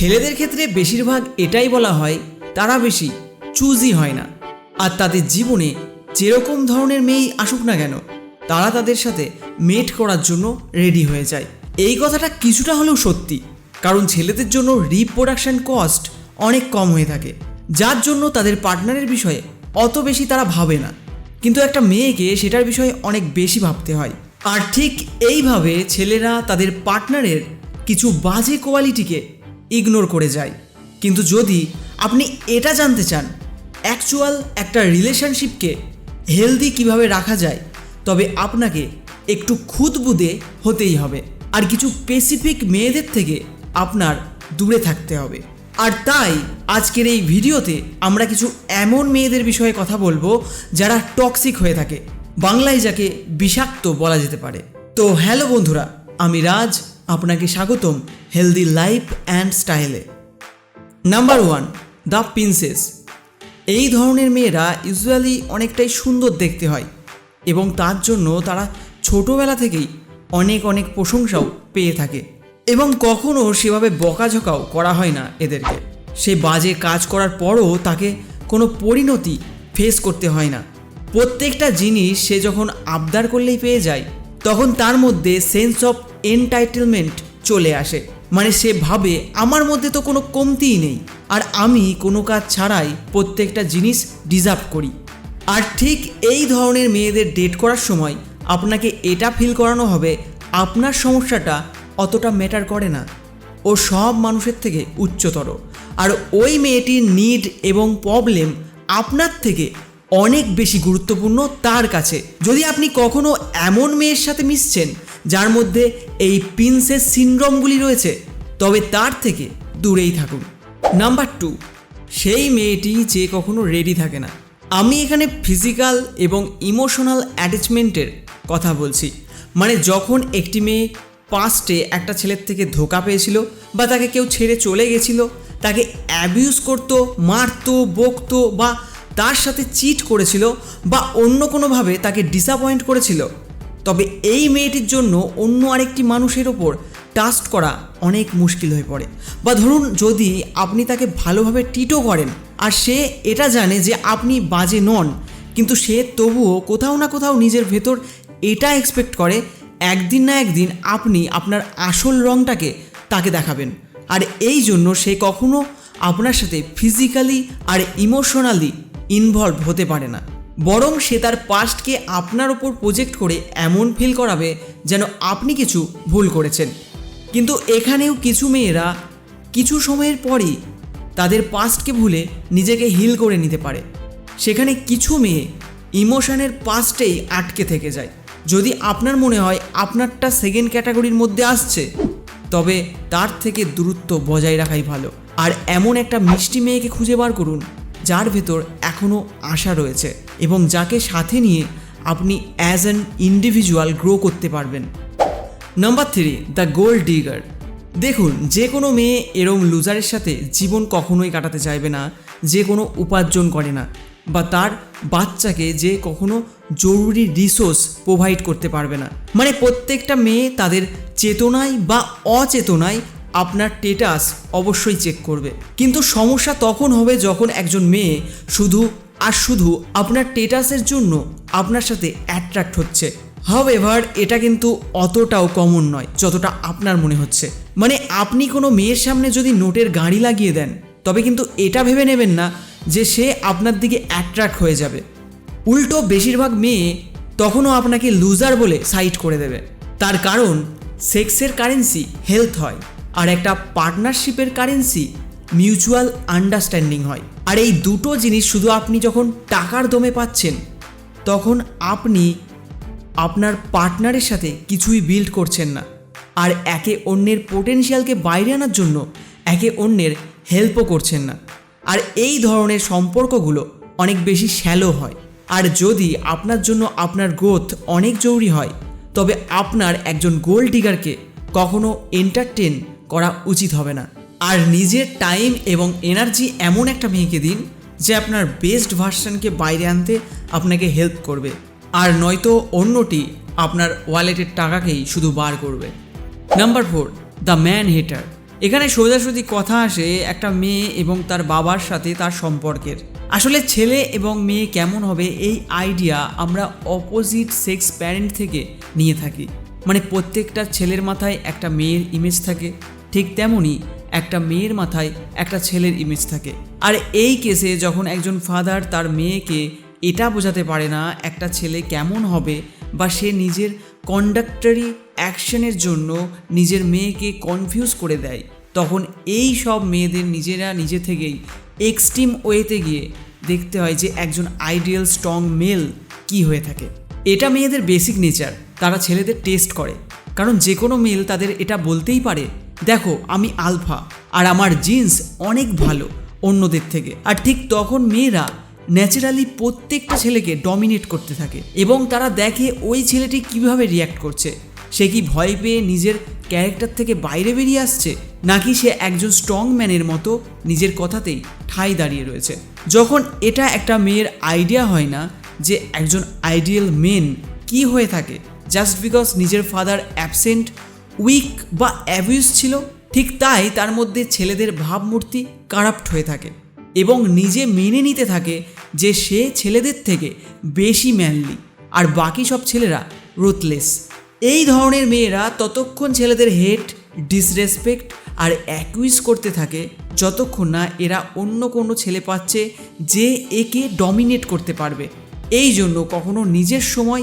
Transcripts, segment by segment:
ছেলেদের ক্ষেত্রে বেশিরভাগ এটাই বলা হয়, তারা বেশি চুজই হয় না। আর তাদের জীবনে যেরকম ধরনের মেয়েই আসুক না কেন, তারা তাদের সাথে মেট করার জন্য রেডি হয়ে যায়। এই কথাটা কিছুটা হলেও সত্যি, কারণ ছেলেদের জন্য রিপ্রোডাকশন কস্ট অনেক কম হয়ে থাকে। যার জন্য তাদের পার্টনারের বিষয়ে অত বেশি তারা ভাবে না। কিন্তু একটা মেয়েকে সেটার বিষয়ে অনেক বেশি ভাবতে হয়। আর ঠিক এইভাবে ছেলেরা তাদের পার্টনারের কিছু বাজে কোয়ালিটিকে ইগনোর করে যায়। কিন্তু যদি আপনি এটা জানতে চান অ্যাকচুয়াল একটা রিলেশনশিপকে হেলদি কীভাবে রাখা যায়, তবে আপনাকে একটু খুদবুদে হতেই হবে। আর কিছু স্পেসিফিক মেয়েদের থেকে আপনার দূরে থাকতে হবে। আর তাই আজকের এই ভিডিওতে আমরা কিছু এমন মেয়েদের বিষয়ে কথা বলব যারা টক্সিক হয়ে থাকে, বাংলায় যাকে বিষাক্ত বলা যেতে পারে। তো হ্যালো বন্ধুরা, আমি রাজ আপনাকে স্বাগতম হেলদি লাইফ অ্যান্ড স্টাইলে নাম্বার ওয়ান দ্য প্রিন্সেস এই ধরনের মেয়েরা ইউজুয়ালি অনেকটাই সুন্দর দেখতে হয় এবং তার জন্য তারা ছোটোবেলা থেকেই অনেক অনেক প্রশংসাও পেয়ে থাকে এবং কখনও সেভাবে বকাঝকাও করা হয় না এদেরকে। সে বাজে কাজ করার পরও তাকে কোনো পরিণতি ফেস করতে হয় না। প্রত্যেকটা জিনিস সে যখন আবদার করলেই পেয়ে যায় তখন তার মধ্যে সেন্স অফ এনটাইটেলমেন্ট চলে আসে। মানে সে ভাবে, আমার মধ্যে তো কোনো কমতিই নেই। আর আমি কোনো কাজ ছাড়াই প্রত্যেকটা জিনিস ডিজার্ভ করি। আর ঠিক এই ধরনের মেয়েদের ডেট করার সময় আপনাকে এটা ফিল করানো হবে, আপনার সমস্যাটা অতটা ম্যাটার করে না। ও সব মানুষের থেকে উচ্চতর। আর ওই মেয়েটির নিড এবং প্রবলেম আপনার থেকে অনেক বেশি গুরুত্বপূর্ণ তার কাছে। যদি আপনি কখনো এমন মেয়ের সাথে মিশছেন, যার মধ্যে এই প্রিন্সেস সিনড্রোমগুলি রয়েছে, তবে তার থেকে দূরেই থাকুন। নাম্বার টু, সেই মেয়েটি যে কখনো রেডি থাকে না। আমি এখানে ফিজিক্যাল এবং ইমোশনাল অ্যাটাচমেন্টের কথা বলছি। মানে যখন একটি মেয়ে পাস্টে একটা ছেলের থেকে ধোকা পেয়েছিল বা তাকে কেউ ছেড়ে চলে গেছিল, তাকে অ্যাবিউজ করতো, মারতো, বকতো বা তার সাথে চিট করেছিল বা অন্য কোনোভাবে তাকে ডিসঅ্যাপয়েন্ট করেছিল। তবে এই মেয়েটির জন্য অন্য আরেকটি মানুষের ওপর টাস্ট করা অনেক মুশকিল হয়ে পড়ে। বা ধরুন যদি আপনি তাকে ভালোভাবে টিটও করেন, আর সে এটা জানে যে আপনি বাজে নন, কিন্তু সে তবুও কোথাও না কোথাও নিজের ভেতর এটা এক্সপেক্ট করে, একদিন না একদিন আপনি আপনার আসল রঙটাকে তাকে দেখাবেন। আর এই জন্য সে কখনো আপনার সাথে ফিজিক্যালি আর ইমোশনালি ইনভলভ হতে পারে না। বরং সে তার পাস্টকে আপনার ওপর প্রজেক্ট করে এমন ফিল করাবে যেন আপনি কিছু ভুল করেছেন। কিন্তু এখানেও কিছু মেয়েরা কিছু সময়ের পরই তাদের পাস্টকে ভুলে নিজেকে হিল করে নিতে পারে। সেখানে কিছু মেয়ে ইমোশনের পাস্টেই আটকে থেকে যায়। যদি আপনার মনে হয় আপনারটা সেকেন্ড ক্যাটাগরির মধ্যে আসছে, তবে তার থেকে দূরত্ব বজায় রাখাই ভালো। আর এমন একটা মিষ্টি মেয়েকে খুঁজে বার করুন যার ভেতর এখনও আশা রয়েছে এবং যাকে সাথে নিয়ে আপনি অ্যাজ অ্যান ইন্ডিভিজুয়াল গ্রো করতে পারবেন। Number three the gold digger দেখুন, যে কোনো মেয়ে এরম লুজারের সাথে জীবন কখনোই কাটাতে চাইবে না, যে কোনো উপার্জন করে না, বা তার বাচ্চাকে যে কখনো জরুরি রিসোর্স প্রোভাইড করতে পারবে না। মানে প্রত্যেকটা মেয়ে তাদের চেতনায় বা অচেতনায় আপনার টেটাস অবশ্যই চেক করবে। কিন্তু সমস্যা তখন হবে যখন একজন মেয়ে শুধু আর শুধু আপনার টেটাসের জন্য আপনার সাথে অ্যাট্রাক্ট হচ্ছে। হাউ এভার এটা কিন্তু অতটাও কমন নয়, যতটা আপনার মনে হচ্ছে। মানে আপনি কোনো মেয়ের সামনে যদি নোটের গাড়ি লাগিয়ে দেন, তবে কিন্তু এটা ভেবে নেবেন না যে সে আপনার দিকে অ্যাট্রাক্ট হয়ে যাবে। উল্টো বেশিরভাগ মেয়ে তখনও আপনাকে লুজার বলে সাইট করে দেবে। তার কারণ সেক্সের কারেন্সি হেলথ হয়। আর একটা পার্টনারশিপের কারেন্সি মিউচুয়াল আন্ডারস্ট্যান্ডিং হয়। আর এই দুটো জিনিস শুধু আপনি যখন টাকার দমে পাচ্ছেন, তখন আপনি আপনার পার্টনারের সাথে কিছুই বিল্ড করছেন না। আর একে অন্যের পোটেনশিয়ালকে বাইরে আনার জন্য একে অন্যের হেল্পও করছেন না। আর এই ধরনের সম্পর্কগুলো অনেক বেশি শ্যালো হয়। আর যদি আপনার জন্য আপনার গ্রোথ অনেক জরুরি হয়, তবে আপনার একজন গোল্ড ডিগারকে কখনো এন্টারটেন করা উচিত হবে না। আর নিজের টাইম এবং এনার্জি এমন একটা মেয়েকে দিন, যে আপনার বেস্ট ভার্সনকে বাইরে আনতে আপনাকে হেল্প করবে। আর নয়তো অন্যটি আপনার ওয়ালেটের টাকাকেই শুধু বার করবে। Number four the man hater এখানে সোজাসুজি কথা আসে একটা মেয়ে এবং তার বাবার সাথে তার সম্পর্কের। আসলে ছেলে এবং মেয়ে কেমন হবে এই আইডিয়া আমরা অপোজিট সেক্স প্যারেন্ট থেকে নিয়ে থাকি। মানে প্রত্যেকটা ছেলের মাথায় একটা মেয়ের ইমেজ থাকে। ঠিক তেমনই একটা মেয়ের মাথায় একটা ছেলের ইমেজ থাকে। আর এই কেসে যখন একজন ফাদার তার মেয়েকে এটা বোঝাতে পারে না, একটা ছেলে কেমন হবে বা সে নিজের কন্ডাক্টরি অ্যাকশনের জন্য নিজের মেয়েকে কনফিউজ করে দেয়, তখন এই সব মেয়েদের নিজেরা নিজে থেকেই এক্সট্রিম ওয়েতে গিয়ে দেখতে হয় যে একজন আইডিয়াল স্ট্রং মেল কি হয়ে থাকে। এটা মেয়েদের বেসিক নেচার তারা ছেলেদের টেস্ট করে। কারণ যে কোনো মেল তাদের এটা বলতেই পারে দেখো, আমি আলফা, আর আমার জিন্স অনেক ভালো অন্যদের থেকে। আর ঠিক তখন মেয়েরা ন্যাচারালি প্রত্যেকটা ছেলেকে ডমিনেট করতে থাকে এবং তারা দেখে ওই ছেলেটি কীভাবে রিয়্যাক্ট করছে। সে কি ভয় পেয়ে নিজের ক্যারেক্টার থেকে বাইরে বেরিয়ে আসছে, নাকি সে একজন স্ট্রং ম্যানের মতো নিজের কথাতেই ঠাই দাঁড়িয়ে রয়েছে? যখন এটা একটা মেয়ের আইডিয়া হয় না যে একজন আইডিয়াল মেন কি হয়ে থাকে জাস্ট বিকজ নিজের ফাদার অ্যাবসেন্ট উইক বা অ্যাবিউজ ছিল, ঠিক তাই তার মধ্যে ছেলেদের ভাবমূর্তি কারাপ্ট হয়ে থাকে এবং নিজে মেনে নিতে থাকে যে সে ছেলেদের থেকে বেশি ম্যানলি আর বাকি সব ছেলেরা রুথলেস এই ধরনের মেয়েরা ততক্ষণ ছেলেদের হেট ডিসরেসপেক্ট আর অ্যাকুইজ করতে থাকে, যতক্ষণ না এরা অন্য কোনো ছেলে পাচ্ছে যে একে ডমিনেট করতে পারবে। এই জন্য কখনো নিজের সময়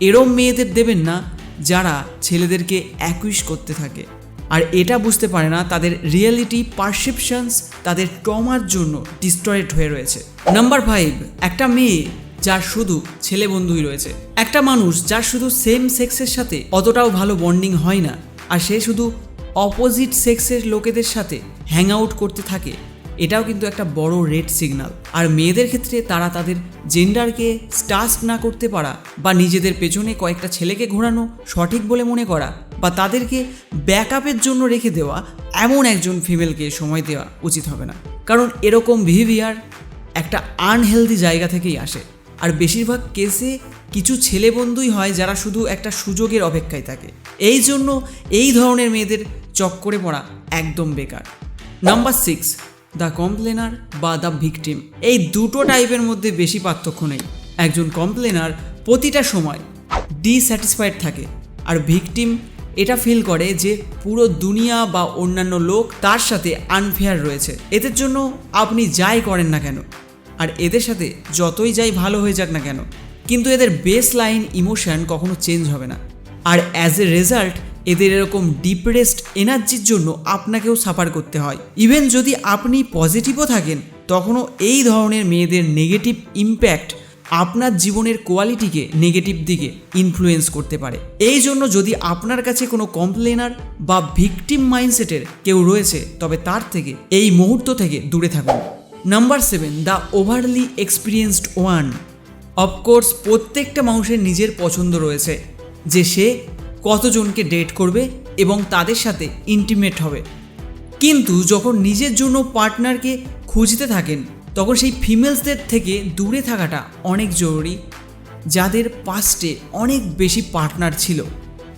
এরম মেয়েদের দেবেন না যারা ছেলেদেরকে অ্যাকুইজ করতে থাকে। আর এটা বুঝতে পারে না তাদের রিয়েলিটি পারসেপশনস তাদের ট্রমার জন্য ডিস্ট্রয়েড হয়ে রয়েছে। নাম্বার ফাইভ একটা মেয়ে যার শুধু ছেলে বন্ধুই রয়েছে। একটা মানুষ যার শুধু সেম সেক্সের সাথে অতটাও ভালো বন্ডিং হয় না, আর সে শুধু অপোজিট সেক্সের লোকেদের সাথে হ্যাং আউট করতে থাকে। এটাও কিন্তু একটা বড় রেড সিগন্যাল আর মেয়েদের ক্ষেত্রে তারা তাদের জেন্ডারকে স্টাস্ট না করতে পারা বা নিজেদের পেছনে কয়েকটা ছেলেকে ঘোরানো সঠিক বলে মনে করা বা তাদেরকে ব্যাকআপের জন্য রেখে দেওয়া এমন একজন ফিমেলকে সময় দেওয়া উচিত হবে না। কারণ এরকম বিহেভিয়ার একটা আনহেলদি জায়গা থেকেই আসে। আর বেশিরভাগ কেসে কিছু ছেলে বন্ধুই হয় যারা শুধু একটা সুযোগের অপেক্ষায় থাকে। এই জন্য এই ধরনের মেয়েদের চক্করে পড়া একদম বেকার। নাম্বার সিক্স দ্য কমপ্লেনার বা দ্য ভিকটিম। এই দুটো টাইপের মধ্যে বেশি পার্থক্য নেই। একজন কমপ্লেনার প্রতিটা সময় ডিস্যাটিসফাইড থাকে আর ভিকটিম এটা ফিল করে যে পুরো দুনিয়া বা অন্যান্য লোক তার সাথে আনফেয়ার রয়েছে। এদের জন্য আপনি যাই করেন না কেন, আর এদের সাথে যতই যাই ভালো হয়ে যাক না কেন, কিন্তু এদের বেস লাইন ইমোশন কখনো চেঞ্জ হবে না। আর অ্যাজ এ রেজাল্ট এদের এরকম ডিপ্রেসড এনার্জির জন্য আপনাকেও সাফার করতে হয়। ইভেন যদি আপনি পজিটিভও থাকেন, তখনও এই ধরনের মেয়েদের নেগেটিভ ইম্প্যাক্ট আপনার জীবনের কোয়ালিটিকে নেগেটিভ দিকে ইনফ্লুয়েন্স করতে পারে। এই জন্য যদি আপনার কাছে কোনো কমপ্লেনার বা ভিকটিম মাইন্ডসেটের কেউ রয়েছে, তবে তার থেকে এই মুহূর্ত থেকে দূরে থাকুন। Number seven the overly experienced one of course প্রত্যেকটা মানুষের নিজের পছন্দ রয়েছে, যে সে কতজনকে ডেট করবে এবং তাদের সাথে ইন্টিমেট হবে। কিন্তু যখন নিজের জন্য পার্টনারকে খুঁজতে থাকেন, তখন সেই ফিমেলসদের থেকে দূরে থাকাটা অনেক জরুরি, যাদের পাস্টে অনেক বেশি পার্টনার ছিল।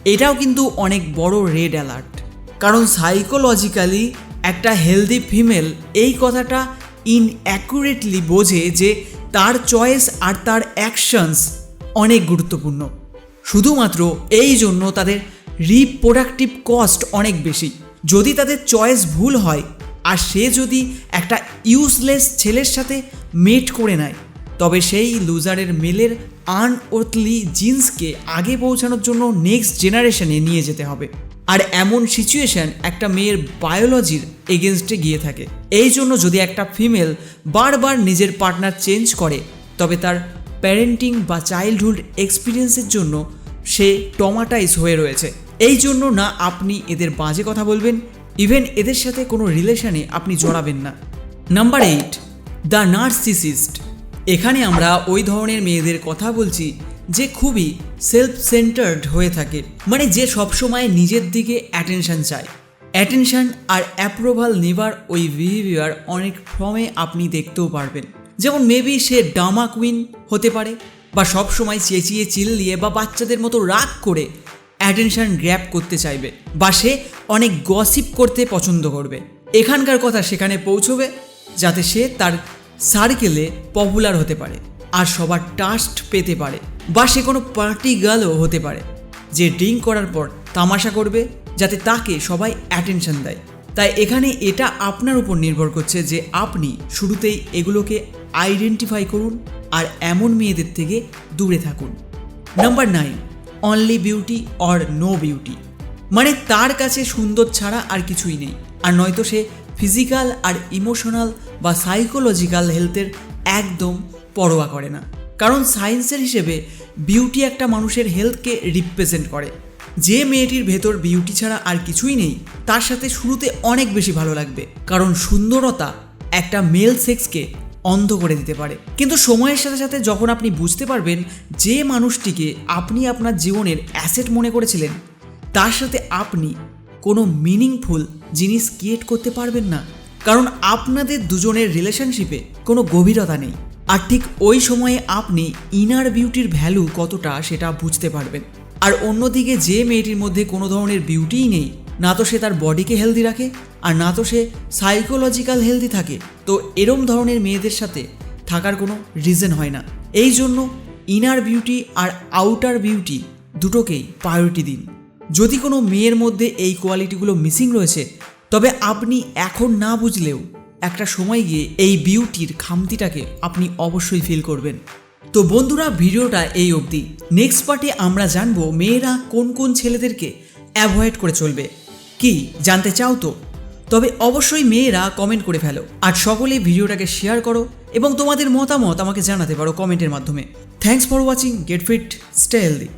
এটাও কিন্তু অনেক বড় রেড অ্যালার্ট কারণ সাইকোলজিক্যালি একটা হেলদি ফিমেল এই কথাটা ইনঅ্যাকুরেটলি বোঝে যে তার চয়েস আর তার অ্যাকশনস অনেক গুরুত্বপূর্ণ। শুধুমাত্র এই জন্য তাদের রিপ্রোডাক্টিভ কস্ট অনেক বেশি। যদি তাদের চয়েস ভুল হয়, আর সে যদি একটা ইউজলেস ছেলের সাথে মেট করে নেয়, তবে সেই লুজারের মেলের আনওর্থলি জিন্সকে আগে পৌঁছানোর জন্য নেক্সট জেনারেশনে নিয়ে যেতে হবে। আর এমন সিচুয়েশন একটা মেয়ের বায়োলজির এগেনস্টে গিয়ে থাকে। এই জন্য যদি একটা ফিমেল বারবার নিজের পার্টনার চেঞ্জ করে, তবে তার প্যারেন্টিং বা চাইল্ডহুড এক্সপিরিয়েন্সের জন্য সে টমাটাইজ হয়ে রয়েছে। এই জন্য না আপনি এদের বাজে কথা বলবেন ইভেন এদের সাথে কোনো রিলেশনে আপনি জড়াবেন না। নাম্বার এইট দ্য নার্সিসিস্ট এখানে আমরা ওই ধরনের মেয়েদের কথা বলছি যে খুবই সেলফ সেন্টার্ড হয়ে থাকে মানে যে সবসময় নিজের দিকে অ্যাটেনশন চায়। অ্যাটেনশন আর অ্যাপ্রুভাল নেবার ওই বিহেভিয়ার অনেক ফর্মে আপনি দেখতেও পারবেন। যেমন মেবি সে ডামা কুইন হতে পারে, বা সব সময় চেঁচিয়ে চিল্লিয়ে বা বাচ্চাদের মতো রাগ করে অ্যাটেনশন গ্র্যাপ করতে চাইবে, বা সে অনেক গসিপ করতে পছন্দ করবে। এখানকার কথা সেখানে পৌঁছবে, যাতে সে তার সার্কেলে পপুলার হতে পারে, আর সবার টাস্ট পেতে পারে, বা সে কোনো পার্টি গার্লও হতে পারে, যে ড্রিঙ্ক করার পর তামাশা করবে, যাতে তাকে সবাই অ্যাটেনশন দেয়। তাই এখানে এটা আপনার উপর নির্ভর করছে যে আপনি শুরুতেই এগুলোকে আইডেন্টিফাই করুন আর এমন মেয়েদের থেকে দূরে থাকুন। Number nine only beauty or no beauty মানে তার কাছে সুন্দর ছাড়া আর কিছুই নেই। আর নয়তো সে ফিজিক্যাল আর ইমোশনাল বা সাইকোলজিক্যাল হেলথের একদম পরোয়া করে না। কারণ সায়েন্সের হিসেবে বিউটি একটা মানুষের হেলথকে রিপ্রেজেন্ট করে। যে মেয়েটির ভেতর বিউটি ছাড়া আর কিছুই নেই, তার সাথে শুরুতে অনেক বেশি ভালো লাগবে। কারণ সুন্দরতা একটা মেল সেক্সকে অন্ধ করে দিতে পারে। কিন্তু সময়ের সাথে সাথে যখন আপনি বুঝতে পারবেন যে মানুষটিকে আপনি আপনার জীবনের অ্যাসেট মনে করেছিলেন, তার সাথে আপনি কোনো মিনিংফুল জিনিস ক্রিয়েট করতে পারবেন না। কারণ আপনাদের দুজনের রিলেশনশিপে কোনো গভীরতা নেই। আর ঠিক ওই সময়ে আপনি ইনার বিউটির ভ্যালু কতটা সেটা বুঝতে পারবেন। আর অন্যদিকে যে মেয়েটির মধ্যে কোনো ধরনের বিউটিই নেই না তো সে তার বডিকে হেলদি রাখে, আর না তো সে সাইকোলজিক্যাল হেলদি থাকে। তো এরম ধরনের মেয়েদের সাথে থাকার কোনো রিজন হয় না। এই জন্য ইনার বিউটি আর আউটার বিউটি দুটোকেই প্রায়োরিটি দিন। যদি কোনো মেয়ের মধ্যে এই কোয়ালিটিগুলো মিসিং রয়েছে, তবে আপনি এখন না বুঝলেও একটা সময় গিয়ে এই বিউটির খামতিটাকে আপনি অবশ্যই ফিল করবেন। তো বন্ধুরা, ভিডিওটা এই অবধি। নেক্সট পার্টে আমরা জানব মেয়েরা কোন কোন ছেলেদেরকে অ্যাভয়েড করে চলবে। কি জানতে চাও তো? তবে অবশ্যই মেয়েরা কমেন্ট করে ফেলো। আর সকলে ভিডিওটাকে শেয়ার করো এবং তোমাদের মতামত আমাকে জানাতে পারো কমেন্টের মাধ্যমে। Thanks for watching get fit stay healthy